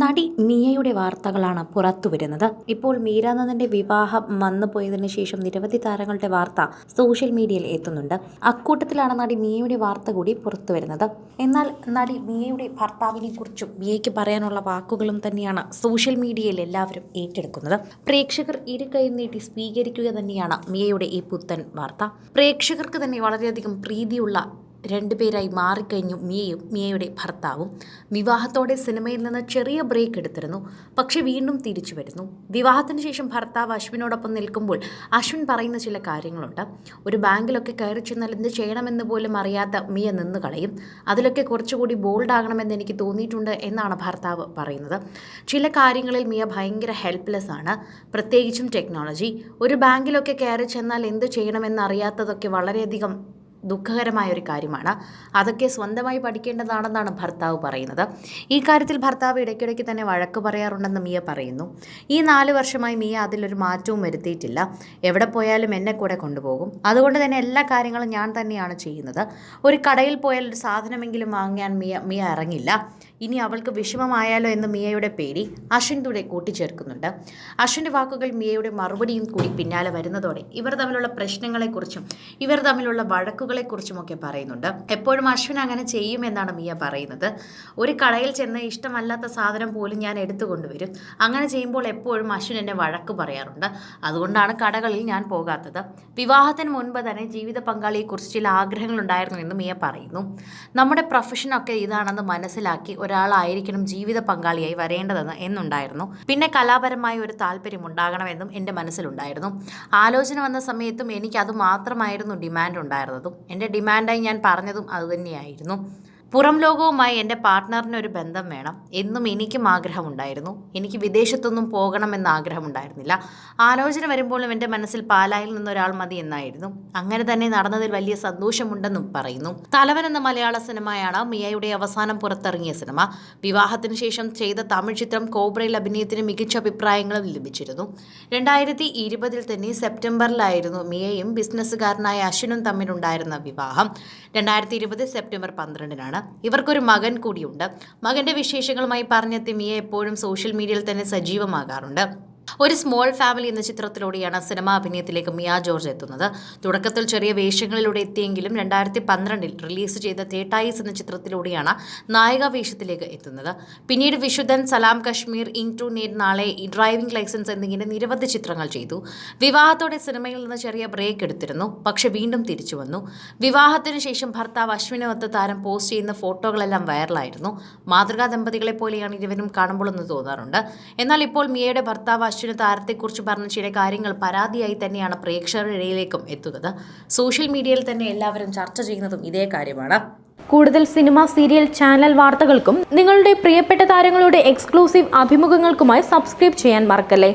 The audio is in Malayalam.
നടി മിയയുടെ വാർത്തകളാണ് പുറത്തു വരുന്നത്. ഇപ്പോൾ മീരാനന്ദന്റെ വിവാഹം വന്നു പോയതിന് ശേഷം നിരവധി താരങ്ങളുടെ വാർത്ത സോഷ്യൽ മീഡിയയിൽ എത്തുന്നുണ്ട്. അക്കൂട്ടത്തിലാണ് നടി മിയയുടെ വാർത്ത കൂടി പുറത്തു വരുന്നത്. എന്നാൽ നടി മിയയുടെ ഭർത്താവിനെ കുറിച്ചും മിയയ്ക്ക് പറയാനുള്ള വാക്കുകളും തന്നെയാണ് സോഷ്യൽ മീഡിയയിൽ എല്ലാവരും ഏറ്റെടുക്കുന്നത്. പ്രേക്ഷകർ ഇരു കൈ നീട്ടി സ്വീകരിക്കുക തന്നെയാണ് മിയയുടെ ഈ പുത്തൻ വാർത്ത. പ്രേക്ഷകർക്ക് തന്നെ വളരെയധികം പ്രീതിയുള്ള രണ്ടുപേരായി മാറിക്കഴിഞ്ഞു മിയയും മിയയുടെ ഭർത്താവും. വിവാഹത്തോടെ സിനിമയിൽ നിന്ന് ചെറിയ ബ്രേക്ക് എടുത്തിരുന്നു. പക്ഷെ വീണ്ടും തിരിച്ചു വരുന്നു. വിവാഹത്തിന് ശേഷം ഭർത്താവ് അശ്വിനോടൊപ്പം നിൽക്കുമ്പോൾ അശ്വിൻ പറയുന്ന ചില കാര്യങ്ങളുണ്ട്. ഒരു ബാങ്കിലൊക്കെ കയറി ചെന്നാൽ എന്ത് ചെയ്യണമെന്ന് പോലും അറിയാത്ത മിയ നിന്ന് കളയും. അതിലൊക്കെ കുറച്ചുകൂടി ബോൾഡ് ആകണമെന്ന് എനിക്ക് തോന്നിയിട്ടുണ്ട് എന്നാണ് ഭർത്താവ് പറയുന്നത്. ചില കാര്യങ്ങളിൽ മിയ ഭയങ്കര ഹെൽപ്ലെസ് ആണ്. പ്രത്യേകിച്ചും ടെക്നോളജി ഒരു ബാങ്കിലൊക്കെ കയറി ചെന്നാൽ എന്ത് ചെയ്യണമെന്ന് അറിയാത്തതൊക്കെ വളരെയധികം ദുഃഖകരമായ ഒരു കാര്യമാണ്. അതൊക്കെ സ്വന്തമായി പഠിക്കേണ്ടതാണെന്നാണ് ഭർത്താവ് പറയുന്നത്. ഈ കാര്യത്തിൽ ഭർത്താവ് ഇടയ്ക്കിടയ്ക്ക് തന്നെ വഴക്ക് പറയാറുണ്ടെന്ന് മിയ പറയുന്നു. ഈ നാല് വർഷമായി മിയ അതിലൊരു മാറ്റവും വരുത്തിയിട്ടില്ല. എവിടെ പോയാലും എന്നെ കൂടെ കൊണ്ടുപോകും. അതുകൊണ്ട് തന്നെ എല്ലാ കാര്യങ്ങളും ഞാൻ തന്നെയാണ് ചെയ്യുന്നത്. ഒരു കടയിൽ പോയാൽ ഒരു സാധനമെങ്കിലും വാങ്ങാൻ മിയ മിയ ഇറങ്ങില്ല ഇനി അവൾക്ക് വിഷമമായാലോ എന്ന് മിയയുടെ പേടി അശ്വിൻ കൂടെ കൂട്ടിച്ചേർക്കുന്നുണ്ട്. അശ്വിന്റെ വാക്കുകൾ മിയയുടെ മറുപടിയും കൂടി പിന്നാലെ വരുന്നതോടെ ഇവർ തമ്മിലുള്ള പ്രശ്നങ്ങളെക്കുറിച്ചും ഇവർ തമ്മിലുള്ള വഴക്കുകളെക്കുറിച്ചുമൊക്കെ പറയുന്നുണ്ട്. എപ്പോഴും അശ്വിൻ അങ്ങനെ ചെയ്യുമെന്നാണ് മിയ പറയുന്നത്. ഒരു കടയിൽ ചെന്ന് ഇഷ്ടമല്ലാത്ത സാധനം പോലും ഞാൻ എടുത്തു കൊണ്ടുവരും അങ്ങനെ ചെയ്യുമ്പോൾ എപ്പോഴും അശ്വിൻ എന്നെ വഴക്ക് പറയാറുണ്ട്. അതുകൊണ്ടാണ് കടകളിൽ ഞാൻ പോകാത്തത്. വിവാഹത്തിന് മുൻപ് തന്നെ ജീവിത പങ്കാളിയെക്കുറിച്ച് ചില ആഗ്രഹങ്ങളുണ്ടായിരുന്നു എന്ന് മിയ പറയുന്നു. നമ്മുടെ പ്രൊഫഷനൊക്കെ ഇതാണെന്ന് മനസ്സിലാക്കി ഒരാളായിരിക്കണം ജീവിത പങ്കാളിയായി വരേണ്ടതെന്ന് എന്നുണ്ടായിരുന്നു. പിന്നെ കലാപരമായ ഒരു താല്പര്യം ഉണ്ടാകണമെന്നും എന്റെ മനസ്സിലുണ്ടായിരുന്നു. ആലോചന വന്ന സമയത്തും എനിക്ക് അത് മാത്രമായിരുന്നു ഡിമാൻഡ് ഉണ്ടായിരുന്നതും. എന്റെ ഡിമാൻഡായി ഞാൻ പറഞ്ഞതും അതുതന്നെയായിരുന്നു പുറം ലോകവുമായി എന്റെ പാർട്ട്ണറിനൊരു ബന്ധം വേണം. എന്നും എനിക്കും ആഗ്രഹമുണ്ടായിരുന്നു. എനിക്ക് വിദേശത്തൊന്നും പോകണമെന്ന് ആഗ്രഹമുണ്ടായിരുന്നില്ല. ആലോചന വരുമ്പോഴും എന്റെ മനസ്സിൽ പാലായിൽ നിന്നൊരാൾ മതി എന്നായിരുന്നു. അങ്ങനെ തന്നെ നടന്നതിൽ വലിയ സന്തോഷമുണ്ടെന്നും പറയുന്നു. തലവൻ എന്ന മലയാള സിനിമയാണ് മിയയുടെ അവസാനം പുറത്തിറങ്ങിയ സിനിമ. വിവാഹത്തിന് ശേഷം ചെയ്ത തമിഴ് ചിത്രം കോബ്രയിൽ അഭിനയത്തിന് മികച്ച അഭിപ്രായങ്ങളും ലഭിച്ചിരുന്നു. രണ്ടായിരത്തി ഇരുപതിൽ തന്നെ സെപ്റ്റംബറിലായിരുന്നു മിയയും ബിസിനസ്സുകാരനായ അശ്വിനും തമ്മിലുണ്ടായിരുന്ന വിവാഹം. രണ്ടായിരത്തി ഇരുപത് സെപ്റ്റംബർ പന്ത്രണ്ടിനാണ് ഇവർക്കൊരു മകൻ കൂടിയുണ്ട്. മകന്റെ വിശേഷങ്ങളുമായി പറഞ്ഞെത്തി മിയ എപ്പോഴും സോഷ്യൽ മീഡിയയിൽ തന്നെ സജീവമാകാറുണ്ട്. ഒരു സ്മോൾ ഫാമിലി എന്ന ചിത്രത്തിലൂടെയാണ് സിനിമാ അഭിനയത്തിലേക്ക് മിയ ജോർജ് എത്തുന്നത്. തുടക്കത്തിൽ ചെറിയ വേഷങ്ങളിലൂടെ എത്തിയെങ്കിലും രണ്ടായിരത്തി പന്ത്രണ്ടിൽ റിലീസ് ചെയ്ത തേട്ടായിസ് എന്ന ചിത്രത്തിലൂടെയാണ് നായിക വേഷത്തിലേക്ക് എത്തുന്നത്. പിന്നീട് വിശുദ്ധൻ സലാം കശ്മീർ ഇൻ ടു നേർ നാളെ ഡ്രൈവിംഗ് ലൈസൻസ് എന്നിങ്ങനെ നിരവധി ചിത്രങ്ങൾ ചെയ്തു. വിവാഹത്തോടെ സിനിമയിൽ നിന്ന് ചെറിയ ബ്രേക്ക് എടുത്തിരുന്നു പക്ഷെ വീണ്ടും തിരിച്ചു വന്നു. വിവാഹത്തിന് ശേഷം ഭർത്താവ് അശ്വിനൊത്ത് താരം പോസ്റ്റ് ചെയ്യുന്ന ഫോട്ടോകളെല്ലാം വൈറലായിരുന്നു. മാതൃകാ ദമ്പതികളെ പോലെയാണ് ഇരുവരും കാണുമ്പോൾ എന്ന് തോന്നാറുണ്ട്. എന്നാൽ ഇപ്പോൾ മിയയുടെ ഭർത്താവ് അശ്വിന് താരത്തെക്കുറിച്ച് പറഞ്ഞ ചില കാര്യങ്ങൾ പരാതിയായി തന്നെയാണ് പ്രേക്ഷകരുടെ ഇടയിലേക്കും എത്തുന്നത്. സോഷ്യൽ മീഡിയയിൽ തന്നെ എല്ലാവരും ചർച്ച ചെയ്യുന്നതും ഇതേ കാര്യമാണ്. കൂടുതൽ സിനിമ സീരിയൽ ചാനൽ വാർത്തകൾക്കും നിങ്ങളുടെ പ്രിയപ്പെട്ട താരങ്ങളുടെ എക്സ്ക്ലൂസീവ് അഭിമുഖങ്ങൾക്കുമായി സബ്സ്ക്രൈബ് ചെയ്യാൻ മറക്കല്ലേ?